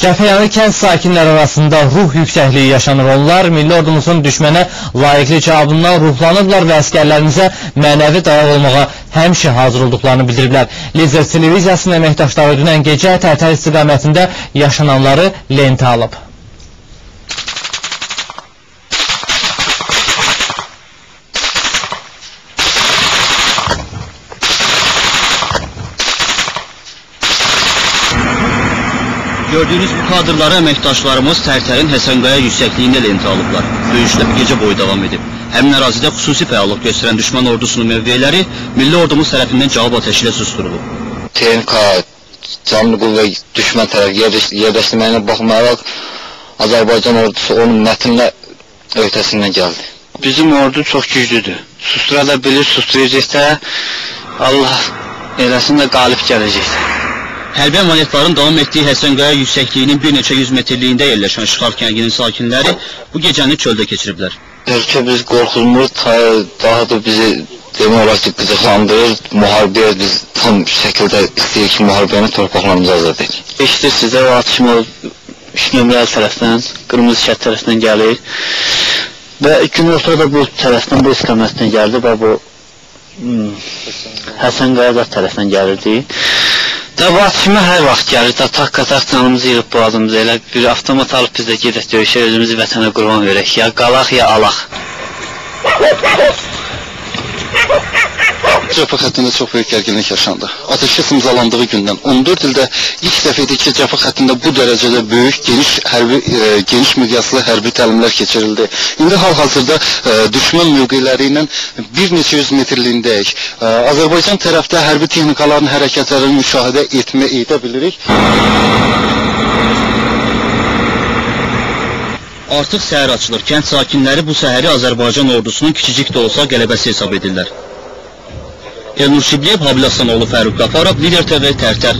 Cəfəyanı kənd sakinləri arasında ruh yüksəkliyi yaşanır. Onlar milli ordumuzun düşmənə layiqli cavabından ruhlanırlar və əskərlərimizə mənəvi dayaq olmağa həmişə hazır olduqlarını bildiriblər. Lizer televiziyasının əməkdaşları dünən gecə Tərtər istiqamətində yaşananları lentə alıb. Gördüyünüz bu kadrları əməkdaşlarımız Tərtərin Həsənqaya yüksəkliyində lentə alıblar. Döyüşlər gecə boyu davam edib. Həmin ərazidə xüsusi fəallıq göstərən düşmən ordusunun mövqeləri milli ordumuz tərəfindən cavab atəşi ilə susdurulub. TNK canlı qüvvə düşmən tərəf yerləş yerləşdirməyinə baxmayaraq Azərbaycan ordusu onun mətinlə öhdəsindən gəldi. Bizim ordu çox güclüdür. Sustura da bilir, susturacaqsa Allah eləsin də qalib gələcəkdir. Hərbi əməliyyatların davam etdiyi Həsənqaya yüksəkliyinin bir neçə yüz metrliyində yerləşən Şıxar kəndinin sakinləri bu gecəni çöldə keçiriblər. Ölkə biz qorxulmur, daha da bizi demək olar ki, qıcıqlandırır. Müharibəyə biz tam şəkildə istəyirik ki, müharibəni torpaqlarımıza azad edək. Eşidirsiniz də, o atışma 3 nömrəli tərəfdən, qırmızı şəhət tərəfdən gəlir. Və gün ortada bu tərəfdən, bu istiqamətdən gəldi və bu hmm, Həsən Qayazat tərəfdən gəlirdi. Bu atışma hər vaxt gəlir, da tak-qatak canımızı yığıb boğazımızı elə bir avtomat alıb biz də gedək döyüşə, özümüzü vətənə qurban verək. Ya qalaq, ya alaq. Cəbhə xəttində çox böyük gərginlik yaşandı. Atəşkəs imzalandığı gündən 14 ildə ilk dəfə idi ki, cəbhə xəttində bu dərəcədə böyük, geniş hərbi e, geniş miqyaslı hərbi təlimlər keçirildi. İndi hal-hazırda e, düşmən mövqeləri ilə bir neçə yüz metrliyindəyik. E, Azərbaycan tərəfdə hərbi texnikaların hərəkətlərini müşahidə etmə edə bilirik. Artıq səhər açılır. Kənd sakinləri bu səhəri Azərbaycan ordusunun kiçicik də olsa qələbəsi hesab edirlər. Elnur Şibliyev, Habil Asanoğlu, Fərruq Qafarov, Lider TV, Tərtər.